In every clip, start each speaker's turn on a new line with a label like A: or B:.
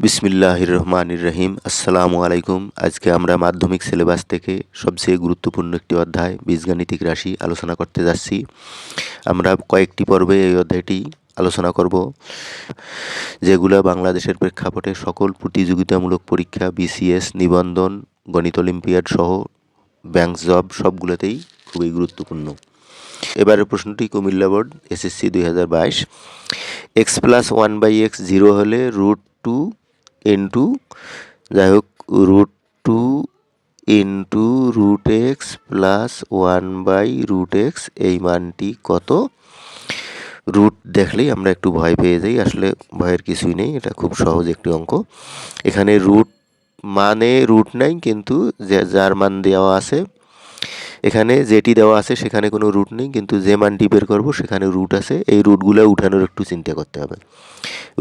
A: বিসমিল্লাহির রহমানির রহিম আসসালামু আলাইকুম আজকে আমরা মাধ্যমিক সিলেবাস থেকে সবচেয়ে গুরুত্বপূর্ণ একটি অধ্যায়, বীজগাণিতিক রাশি, আলোচনা করতে যাচ্ছি। আমরা কয়েকটি পর্বে এই অধ্যায়টি আলোচনা করব, যেগুলো বাংলাদেশের প্রেক্ষাপটে সকল প্রতিযোগিতামূলক পরীক্ষা, বিসিএস, নিবন্ধন, গণিত অলিম্পিয়াড সহ ব্যাংক জব সবগুলোতেই খুবই গুরুত্বপূর্ণ। এবারের প্রশ্নটি কুমিল্লা বোর্ড, এসএসসি দুই হাজার বাইশ। X plus one by x zero হলে রুট টু ইন্টু যাই হোক root two into root x plus one by root x এই মানটি কত? রুট দেখলেই আমরা একটু ভয় পেয়ে যাই, আসলে ভয়ের কিছুই নেই, এটা খুব সহজ একটি অঙ্ক। এখানে রুট মানে রুট নাই, কিন্তু যার মান দেওয়া আছে এখানে যেটি দেওয়া আছে সেখানে কোনো রুট নেই, কিন্তু যে মানটি বের করব সেখানে রুট আছে। এই রুটগুলো উঠানোর একটু চিন্তা করতে হবে।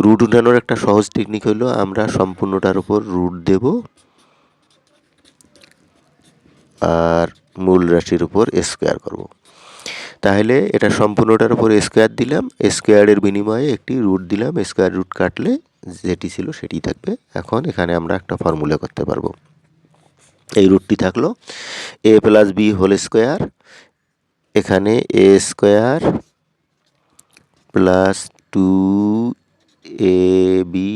A: রুট উঠানোর একটা সহজ টেকনিক হলো, আমরা সম্পূর্ণটার উপর রুট দেব, আর মূল রাশির উপর স্কোয়ার করব। তাহলে এটা সম্পূর্ণটার উপর স্কোয়ার দিলাম স্কোয়ারের বিনিময়ে একটি রুট দিলাম স্কোয়ার রুট কাটলে যেটি ছিল সেটি থাকবে। এখন এখানে আমরা একটা ফর্মুলা করতে পারব। এই রুটটি থাকল a plus b whole square এখানে a square plus two a b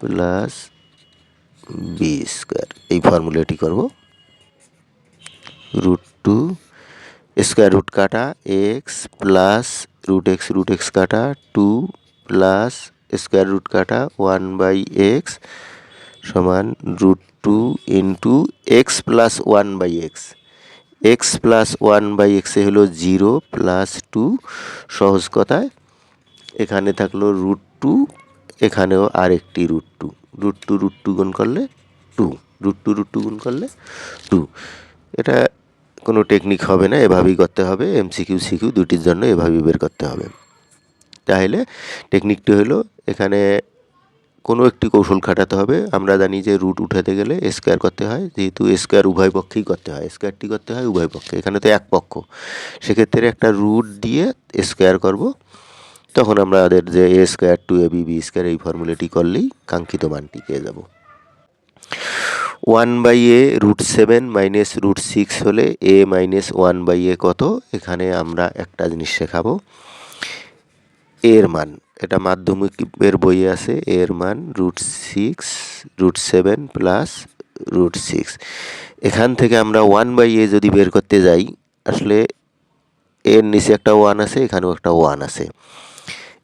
A: plus b square এই ফর্মুলাটি করব। রুট টু স্কোয়ার রুট কাটা x plus root x root x কাটা টু প্লাস স্কোয়ার রুট কাটা ওয়ান বাই এক্স সমান root two into x plus one by x x plus one by এক্সে হলো zero plus two সহজ কথায় এখানে থাকল রুট টু এখানেও আরেকটি root two root two root two গুণ করলে two root two root two গুণ করলে টু এটা কোনো টেকনিক হবে না, এভাবেই করতে হবে। এমসিকিউ সিকিউ দুটির জন্য এভাবেই বের করতে হবে। তাহলে টেকনিকটি হলো এখানে কোনো একটি কৌশল খাটাতে হবে। আমরা জানি যে রুট উঠাতে গেলে স্কোয়ার করতে হয়। যেহেতু স্কোয়ার উভয় পক্ষেই করতে হয়। স্কোয়ারটি করতে হয় উভয় পক্ষে। এখানে তো এক পক্ষ। সেক্ষেত্রে একটা রুট দিয়ে স্কোয়ার করব। তখন আমরা আমাদের যে a square two a b b square এই ফর্মুলাটি করলেই কাঙ্ক্ষিত মানটি পেয়ে যাব। One by a root seven minus root six হলে a minus one by a কত? এখানে আমরা একটা জিনিস শেখাবো। এর মান। এটা মাধ্যমিকের বইয়ে আছে, এর মান root six root seven plus root six এখান থেকে আমরা ওয়ান বাই এ যদি বের করতে যাই, আসলে এর নিচে একটা ওয়ান আছে, এখানেও একটা ওয়ান আছে।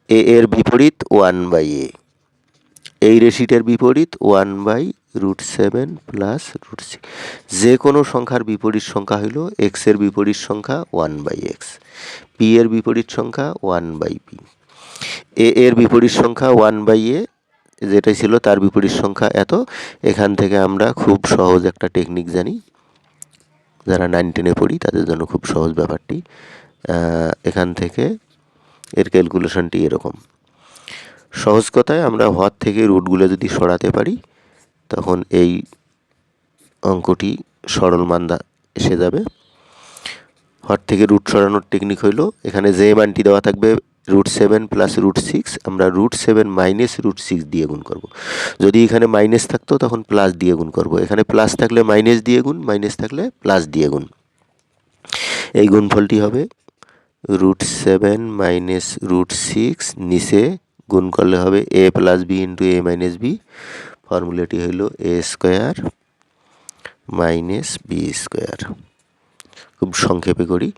A: এ এর বিপরীত ওয়ান বাই এ এই রেশিটের বিপরীত one by root seven plus root six যে কোনো সংখ্যার বিপরীত সংখ্যা হলো এক্সের বিপরীত সংখ্যা ওয়ান বাই এক্স পি এর বিপরীত সংখ্যা ওয়ান বাই পি এ, এর বিপরীত সংখ্যা ওয়ান বাই এ যেটা ছিল তার বিপরীত সংখ্যা এত। এখান থেকে আমরা খুব সহজ একটা টেকনিক জানি। যারা নাইন টেনে পড়ি, তাদের জন্য খুব সহজ ব্যাপারটি। এখান থেকে এর ক্যালকুলেশনটি এরকম। সহজ কথায় আমরা হর থেকে রুটগুলো যদি সরাতে পারি, তখন এই অঙ্কটি সরল মান্দা এসে যাবে। হর থেকে রুট সরানোর টেকনিক হইল, এখানে যে মানটি দেওয়া থাকবে root seven plus root six আমরা root seven minus root six দিয়ে গুণ করব। যদি এখানে মাইনাস থাকতো, তখন প্লাস দিয়ে গুণ করব। এখানে প্লাস থাকলে মাইনাস দিয়ে গুণ মাইনাস থাকলে প্লাস দিয়ে গুণ। এই গুণফলটি হবে root seven minus root six নিচে গুণ করলে হবে a plus b into a minus b ফর্মুলাটি হলো a square minus b square খুব সংক্ষেপে করি।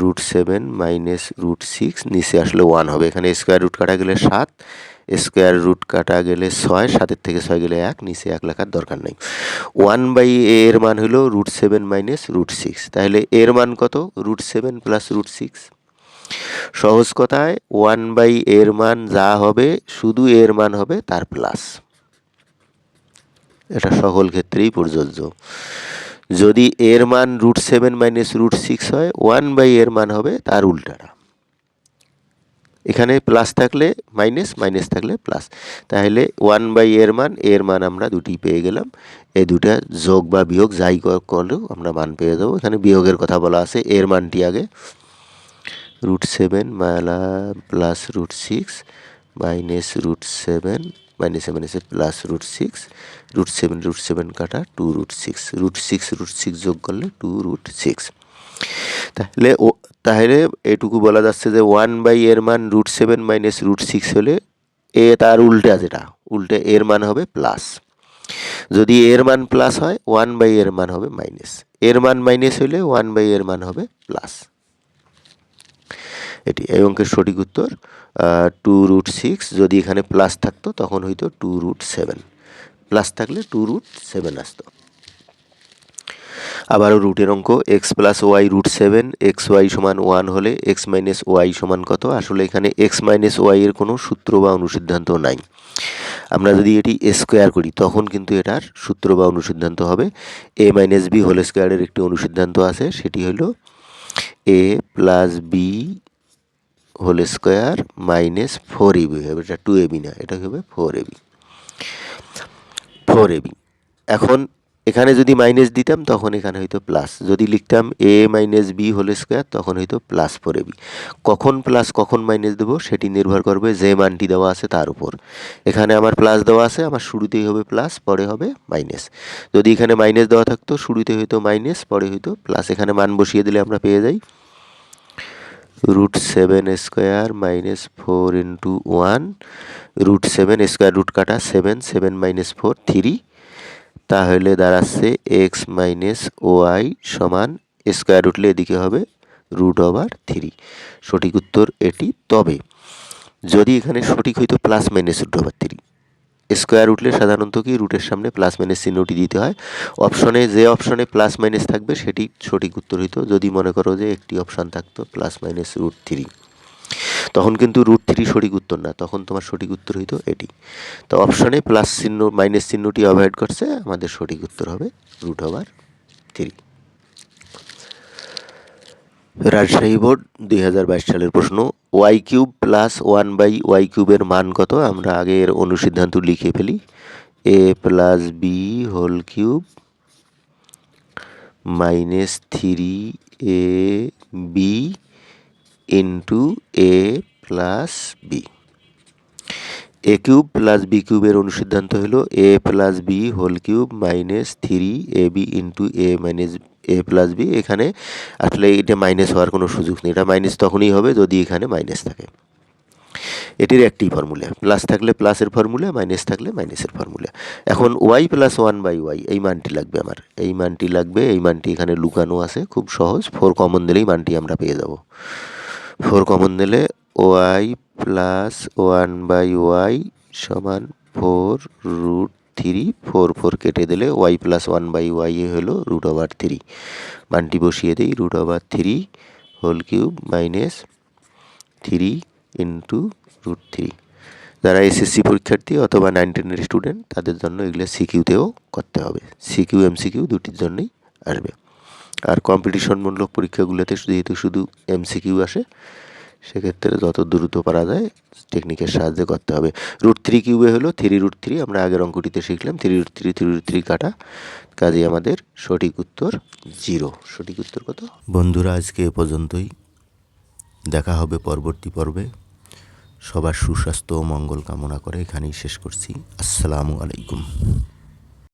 A: Root seven minus root six নিচে আসলে ওয়ান হবে। এখানে স্কোয়ার রুট কাটা গেলে সাত স্কোয়ার রুট কাটা গেলে ছয়, সাতের থেকে ছয় গেলে এক, নিচে এক লেখার দরকার নেই। ওয়ান বাই এর মান হলো root seven minus root six তাহলে এর মান কত? Root seven plus root six সহজ কথায় ওয়ান বাই এর মান যা হবে, শুধু এর মান হবে, তার প্লাস এটা সকল ক্ষেত্রেই প্রযোজ্য। যদি এর মান root seven minus root six হয় ওয়ান বাই এর মান হবে তার উল্টাটা। এখানে প্লাস থাকলে মাইনাস মাইনাস থাকলে প্লাস তাহলে ওয়ান বাই এর মান এর মান আমরা দুটি পেয়ে গেলাম। এই দুটা যোগ বা বিয়োগ যাই কর- করলেও আমরা মান পেয়ে যাব। এখানে বিয়োগের কথা বলা আছে, এর মানটি আগে। রুট সেভেন মালা plus root six minus root seven মাইনাসে মাইনাসে plus root six root seven root seven কাটা two root six root six root six যোগ করলে টু রুট সিক্স তাহলে ও, তাহলে এটুকু বলা যাচ্ছে যে ওয়ান বাই এর মান root seven minus root six হলে এ তার উল্টে যেটা উল্টে এর মান হবে প্লাস যদি এর মান প্লাস হয় ওয়ান বাই এর মান হবে মাইনাস এর মান মাইনাস হলে ওয়ান বাই এর মান হবে প্লাস এটি এই অঙ্কের সঠিক উত্তর। টু রুট সিক্স যদি এখানে প্লাস থাকতো, তখন হইতো টু রুট সেভেন প্লাস থাকলে টু রুট সেভেন আসতো। আবারও রুটের অঙ্ক x plus y root seven x y সমান ওয়ান হলে এক্স মাইনাস ওয়াই সমান কত? আসলে এখানে এক্স মাইনাস এর কোনো সূত্র বা অনুসিদ্ধান্ত নাই। আমরা যদি এটি স্কোয়ার করি, তখন কিন্তু এটার সূত্র বা অনুসিদ্ধান্ত হবে। এ মাইনাস বি হোল স্কোয়ারের একটি অনুসিদ্ধান্ত আছে, সেটি হলো a plus b whole square minus four a b হবে, এটা টু এবি না, এটা হবে? ফোর এবি ফোর এবি এখন এখানে যদি মাইনাস দিতাম, তখন এখানে হয়তো প্লাস যদি লিখতাম A minus B whole square, তখন হয়তো প্লাস ফোর এবি কখন প্লাস কখন মাইনাস দেবো, সেটি নির্ভর করবে যে মানটি দেওয়া আছে তার উপর। এখানে আমার প্লাস দেওয়া আছে, আমার শুরুতেই হবে প্লাস পরে হবে মাইনাস যদি এখানে মাইনাস দেওয়া থাকতো, শুরুতে হয়তো মাইনাস পরে হয়তো প্লাস এখানে মান বসিয়ে দিলে আমরা পেয়ে যাই root seven square minus four into one root seven square root কাটা seven seven minus four three তাহলে দাঁড়াচ্ছে এক্স মাইনাস ওয়াই সমান স্কোয়ার উঠলে এদিকে হবে রুট ওভার থ্রি সঠিক উত্তর এটি তবে। যদি এখানে সঠিক হইতো plus minus root over three square উঠলে সাধারণত কি রুটের সামনে প্লাস মাইনাস চিহ্নটি দিতে হয়? অপশনে যে অপশনে প্লাস মাইনাস থাকবে, সেটি সঠিক উত্তর হইতো। যদি মনে করো যে একটি অপশান থাকতো প্লাস মাইনাস রুট থ্রি তখন কিন্তু রুট থ্রি সঠিক উত্তর না, তখন তোমার সঠিক উত্তর হইতো এটি। তো অপশনে প্লাস চিহ্ন মাইনাস চিহ্নটি অ্যাভয়েড করছে, আমাদের সঠিক উত্তর হবে root over three Rajshahi board দুই হাজার বাইশ সালের প্রশ্ন Y cube plus one by Y কিউবের মান কত? আমরা আগে এর অনুসিদ্ধান্ত লিখে ফেলি। A plus B whole cube minus three A B into A plus B A cube plus B কিউবের অনুসিদ্ধান্ত হলো A plus B whole cube minus three A B into A minus A plus B এখানে আসলে এটা minus হওয়ার কোনো সুযোগ নেই। এটা মাইনাস তখনই হবে যদি এখানে মাইনাস থাকে। এটির একটি ফর্মুলা প্লাস থাকলে প্লাসের ফর্মুলা মাইনাস থাকলে মাইনাসের ফর্মুলা এখন Y plus one by Y এই মানটি লাগবে আমার। এই মানটি লাগবে, এই মানটি এখানে লুকানো আছে, খুব সহজ। ফোর কমন দিলেই মানটি আমরা পেয়ে যাব। ফোর কমন দিলে Y plus one by Y সমান four root three four four কেটে দিলে Y plus one by Y হলো রুট ওভার থ্রি মানটি বসিয়ে দিই root over three whole cube minus three into root three যারা এসএসসি পরীক্ষার্থী অথবা নাইন টেনের স্টুডেন্ট তাদের জন্য এগুলো সিকিউতেও করতে হবে। সিকিউ এমসিকিউ দুটির জন্যই আসবে। আর কম্পিটিশনমূলক পরীক্ষাগুলোতে যেহেতু শুধু এমসিকিউ আসে সেক্ষেত্রে যত দ্রুত পারা যায় টেকনিকের সাহায্যে করতে হবে। রুট থ্রি কিউবে হলো থ্রি রুট থ্রি আমরা আগের অঙ্কটিতে শিখলাম three root three three root three কাটা। কাজে আমাদের সঠিক উত্তর জিরো সঠিক উত্তর কত? বন্ধুরা, আজকে এ পর্যন্তই। দেখা হবে পরবর্তী পর্বে। সবার সুস্বাস্থ্য ও মঙ্গল কামনা করে এখানেই শেষ করছি। আসসালামু আলাইকুম।